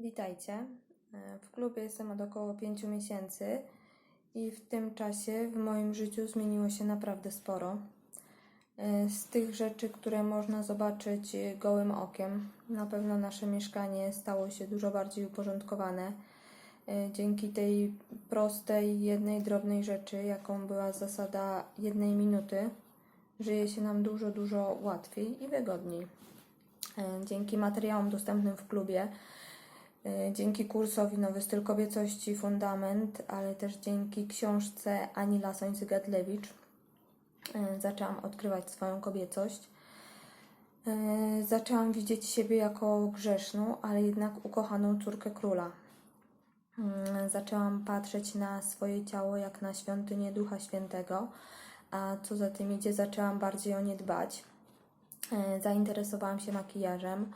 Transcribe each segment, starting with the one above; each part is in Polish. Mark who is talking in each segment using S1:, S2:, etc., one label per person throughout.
S1: Witajcie. E, W klubie jestem od około 5 miesięcy i w tym czasie w moim życiu zmieniło się naprawdę sporo. E, Z tych rzeczy, które można zobaczyć e, gołym okiem, na pewno nasze mieszkanie stało się dużo bardziej uporządkowane. Dzięki tej prostej, jednej drobnej rzeczy, jaką była zasada jednej minuty, żyje się nam dużo, dużo łatwiej i wygodniej. Dzięki materiałom dostępnym w klubie, dzięki kursowi Nowy Styl Kobiecości Fundament, ale też dzięki książce Ani Lasoń-Cygadlewicz e, zaczęłam odkrywać swoją kobiecość. E, Zaczęłam widzieć siebie jako grzeszną, ale jednak ukochaną córkę króla. Mm, Zaczęłam patrzeć na swoje ciało jak na świątynię Ducha Świętego, a co za tym idzie, zaczęłam bardziej o nie dbać. Zainteresowałam się makijażem.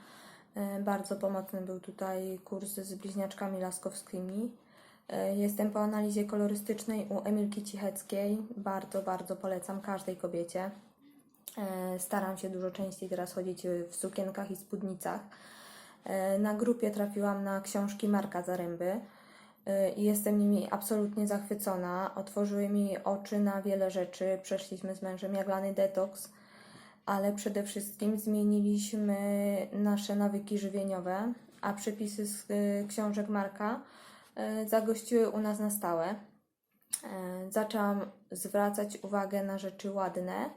S1: E, Bardzo pomocny był tutaj kurs z bliźniaczkami laskowskimi. E, Jestem po analizie kolorystycznej u Emilki Cicheckiej. Bardzo, bardzo polecam każdej kobiecie. E, Staram się dużo częściej teraz chodzić w sukienkach i spódnicach. Na grupie trafiłam na książki Marka Zaręby i jestem nimi absolutnie zachwycona. Otworzyły mi oczy na wiele rzeczy. Przeszliśmy z mężem jaglany detoks, ale przede wszystkim zmieniliśmy nasze nawyki żywieniowe, a przepisy z e, książek Marka e, zagościły u nas na stałe. E, Zaczęłam zwracać uwagę na rzeczy ładne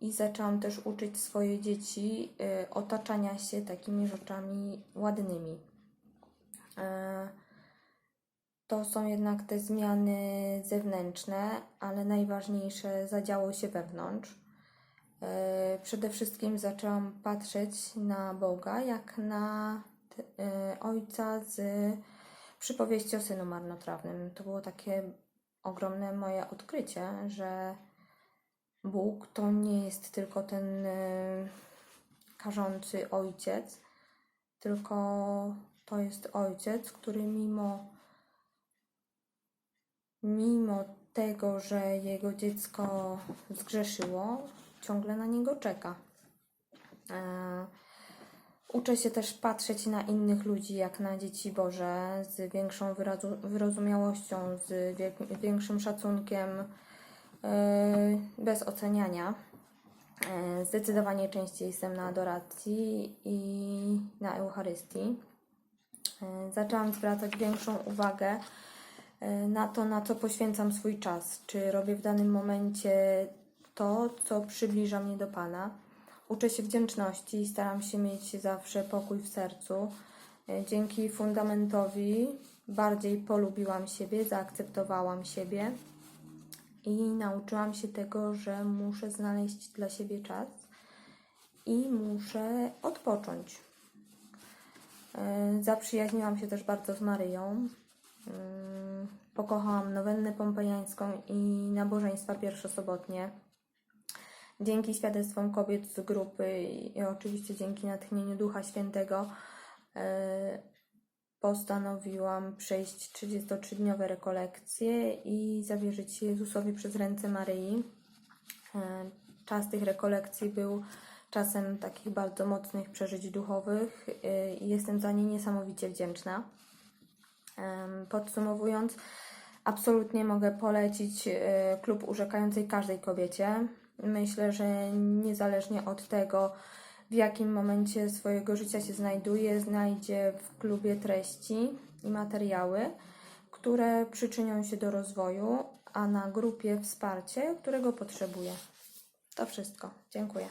S1: i zaczęłam też uczyć swoje dzieci otaczania się takimi rzeczami ładnymi. To są jednak te zmiany zewnętrzne, ale najważniejsze zadziało się wewnątrz. E, Przede wszystkim zaczęłam patrzeć na Boga jak na e, ojca z przypowieści o synu marnotrawnym. To było takie ogromne moje odkrycie, że Bóg to nie jest tylko ten e, karzący ojciec, tylko to jest ojciec, który mimo, mimo tego, że jego dziecko zgrzeszyło, ciągle na niego czeka. E, Uczę się też patrzeć na innych ludzi jak na dzieci Boże z większą wyrozumiałością, z większym szacunkiem, e, bez oceniania. E, Zdecydowanie częściej jestem na adoracji i na Eucharystii. Zaczęłam zwracać większą uwagę na to, na co poświęcam swój czas. Czy robię w danym momencie to, co przybliża mnie do Pana. Uczę się wdzięczności i staram się mieć zawsze pokój w sercu. E, Dzięki fundamentowi bardziej polubiłam siebie, zaakceptowałam siebie i nauczyłam się tego, że muszę znaleźć dla siebie czas i muszę odpocząć. E, Zaprzyjaźniłam się też bardzo z Maryją. Mm, Pokochałam nowennę pompejańską i nabożeństwa pierwszosobotnie. Dzięki świadectwom kobiet z grupy i oczywiście dzięki natchnieniu Ducha Świętego e, postanowiłam przejść 33-dniowe rekolekcje i zawierzyć się Jezusowi przez ręce Maryi. E, Czas tych rekolekcji był czasem takich bardzo mocnych przeżyć duchowych e, i jestem za nie niesamowicie wdzięczna. Podsumowując, absolutnie mogę polecić klub urzekającej każdej kobiecie. Myślę, że niezależnie od tego, w jakim momencie swojego życia się znajduje, znajdzie w klubie treści i materiały, które przyczynią się do rozwoju, a na grupie wsparcie, którego potrzebuje. To wszystko. Dziękuję.